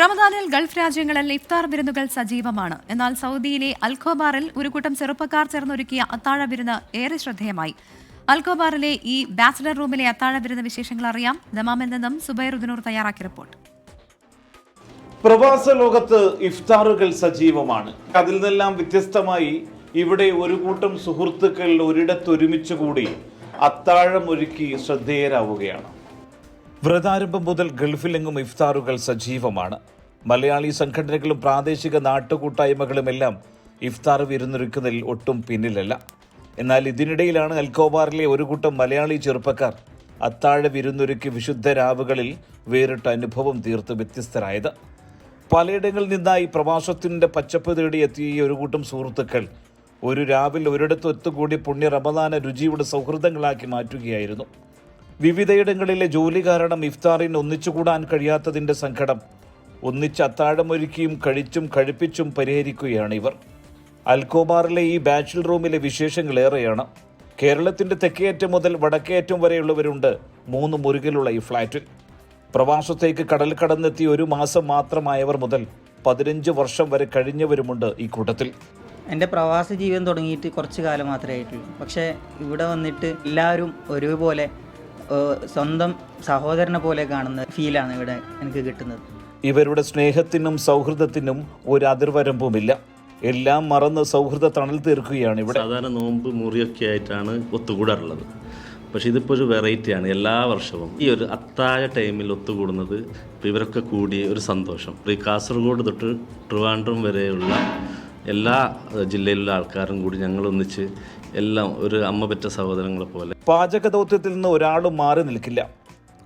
റമദാനിൽ ഗൾഫ് രാജ്യങ്ങളിൽ ഇഫ്താർ വിരുന്നുകൾ സജീവമാണ്. എന്നാൽ സൗദിയിലെ അൽഖോബാറിൽ ഒരു കൂട്ടം ചെറുപ്പക്കാർ ചേർന്നൊരുക്കിയ അത്താഴ വിരുന്ന് ഏറെ ശ്രദ്ധേയമായി. അൽഖോബാറിലെ ഈ ബാച്ചിലർ റൂമിലെ അത്താഴ വിരുന്ന് വിശേഷങ്ങൾ അറിയാം. ദമാമിൽ നിന്നും സുബൈർ ഉദ്നൂർ തയ്യാറാക്കിയ റിപ്പോർട്ട്. പ്രവാസ ലോകത്ത് ഇഫ്താറുകൾ സജീവമാണ്. അതിൽ നിന്നെല്ലാം വ്യത്യസ്തമായി ഇവിടെ ഒരു കൂട്ടം സുഹൃത്തുക്കൾ ഒരിടത്തൊരുമിച്ച് കൂടി അത്താഴം ഒരുക്കി ശ്രദ്ധേയരാവുകയാണ്. വ്രതാരംഭം മുതൽ ഗൾഫിലെങ്ങും ഇഫ്താറുകൾ സജീവമാണ്. മലയാളി സംഘടനകളും പ്രാദേശിക നാട്ടുകൂട്ടായ്മകളുമെല്ലാം ഇഫ്താർ വിരുന്നൊരുക്കുന്നതിൽ ഒട്ടും പിന്നിലല്ല. എന്നാൽ ഇതിനിടയിലാണ് അൽക്കോബാറിലെ ഒരു കൂട്ടം മലയാളി ചെറുപ്പക്കാർ അത്താഴ വിരുന്നൊരുക്കി വിശുദ്ധ രാവുകളിൽ വേറിട്ട അനുഭവം തീർത്ത് വ്യത്യസ്തരായത്. പലയിടങ്ങളിൽ നിന്നായി പ്രവാസത്തിന്റെ പച്ചപ്പ് തേടി എത്തിയ ഈ ഒരു കൂട്ടം സുഹൃത്തുക്കൾ ഒരു രാവിൽ ഒരിടത്ത് ഒത്തുകൂടി പുണ്യ റമദാന രുചിയുടെ സൗഹൃദങ്ങളാക്കി മാറ്റുകയായിരുന്നു. വിവിധയിടങ്ങളിലെ ജോലി കാരണം ഇഫ്താറിന് ഒന്നിച്ചുകൂടാൻ കഴിയാത്തതിന്റെ സങ്കടം. ഒന്നിച്ച് അത്താഴമൊരുക്കിയും കഴിച്ചും കഴിപ്പിച്ചും പരിഹരിക്കുകയാണ് ഇവർ. അൽക്കോബാറിലെ ഈ ബാച്ചിൽ റൂമിലെ വിശേഷങ്ങൾ ഏറെയാണ് കേരളത്തിന്റെ തെക്കേയറ്റം മുതൽ വടക്കേയറ്റം വരെയുള്ളവരുണ്ട് മൂന്ന് മുറികളുള്ള ഈ ഫ്ളാറ്റിൽ. പ്രവാസത്തേക്ക് കടൽ കടന്നെത്തി ഒരു മാസം മാത്രമായവർ മുതൽ പതിനഞ്ച് വർഷം വരെ കഴിഞ്ഞവരുമുണ്ട് ഈ കൂട്ടത്തിൽ. എന്റെ പ്രവാസ ജീവിതം തുടങ്ങിയിട്ട് കുറച്ച് കാലം മാത്രമേ ആയിട്ടുള്ളൂ. പക്ഷേ ഇവിടെ വന്നിട്ട് എല്ലാവരും ഒരുപോലെ സ്വന്തം സഹോദരനെ പോലെ കാണുന്ന ഫീലാണ് ഇവിടെ എനിക്ക് കിട്ടുന്നത്. ഇവരുടെ സ്നേഹത്തിനും സൗഹൃദത്തിനും ഒരു അതിർവരമ്പുമില്ല. എല്ലാം മറന്ന് സൗഹൃദ തണൽ തീർക്കുകയാണ് ഇവിടെ. സാധാരണ നോമ്പ് മുറിയൊക്കെ ആയിട്ടാണ് ഒത്തുകൂടാറുള്ളത്. പക്ഷെ ഇതിപ്പോൾ ഒരു വെറൈറ്റിയാണ് എല്ലാ വർഷവും. ഈ ഒരു അത്താഴ ടൈമിൽ ഒത്തുകൂടുന്നത് ഇപ്പോൾ ഇവരൊക്കെ കൂടി ഒരു സന്തോഷം. ഈ കാസർഗോഡ് തൊട്ട് ട്രിവാൻഡ്രം വരെയുള്ള എല്ലാ ജില്ലയിലുള്ള ആൾക്കാരും കൂടി ഞങ്ങൾ ഒന്നിച്ച് എല്ലാം ഒരു അമ്മ പെറ്റ സഹോദരങ്ങളെ പോലെ. പാചക ദൗത്യത്തിൽ നിന്ന് ഒരാളും മാറി നിൽക്കില്ല.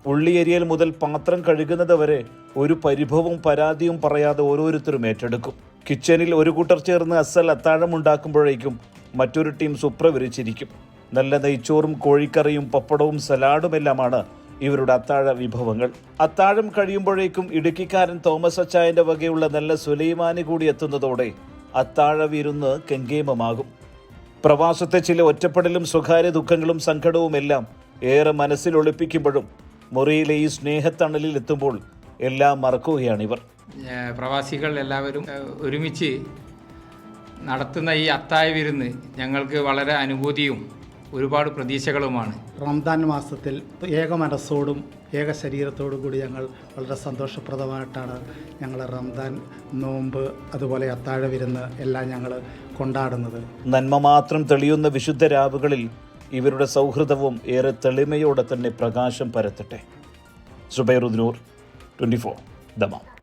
ഉള്ളിയരിയൽ മുതൽ പാത്രം കഴുകുന്നത് വരെ ഒരു പരിഭവവും പരാതിയും പറയാതെ ഓരോരുത്തരും ഏറ്റെടുക്കും. കിച്ചണിൽ ഒരു കൂട്ടർ ചേർന്ന് അസൽ അത്താഴം ഉണ്ടാക്കുമ്പോഴേക്കും മറ്റൊരു ടീം സുപ്ര സുപ്രവിരിച്ചിരിക്കും. നല്ല നെയ്ച്ചോറും കോഴിക്കറിയും പപ്പടവും സലാഡുമെല്ലാമാണ് ഇവരുടെ അത്താഴ വിഭവങ്ങൾ. അത്താഴം കഴിയുമ്പോഴേക്കും ഇടുക്കിക്കാരൻ തോമസ് അച്ചായന്റെ വകയുള്ള നല്ല സുലൈമാനി കൂടി എത്തുന്നതോടെ അത്താഴ വിരുന്ന് കെങ്കേമമാകും. പ്രവാസത്തെ ചില ഒറ്റപ്പെടലും സ്വകാര്യ ദുഃഖങ്ങളും സങ്കടവും എല്ലാം ഏറെ മനസ്സിൽ ഒളിപ്പിക്കുമ്പോഴും മുറിയിലെ ഈ സ്നേഹത്തണലിൽ എത്തുമ്പോൾ എല്ലാം മറക്കുകയാണിവർ പ്രവാസികൾ എല്ലാവരും ഒരുമിച്ച് നടത്തുന്ന ഈ അത്തായ വിരുന്ന് ഞങ്ങൾക്ക് വളരെ അനുഭൂതിയും ഒരുപാട് പ്രതീക്ഷകളുമാണ്. റംദാൻ മാസത്തിൽ ഏക മനസ്സോടും ഏക ശരീരത്തോടും കൂടി ഞങ്ങൾ വളരെ സന്തോഷപ്രദമായിട്ടാണ് ഞങ്ങൾ റംദാൻ നോമ്പ് അതുപോലെ അത്താഴ വിരുന്ന് എല്ലാം ഞങ്ങൾ കൊണ്ടാടുന്നത്. നന്മ മാത്രം തെളിയുന്ന വിശുദ്ധ രാവുകളിൽ ഇവരുടെ സൗഹൃദവും ഏറെ തെളിമയോടെ തന്നെ പ്രകാശം പരത്തട്ടെ. Subairudnoor twenty four Dammam.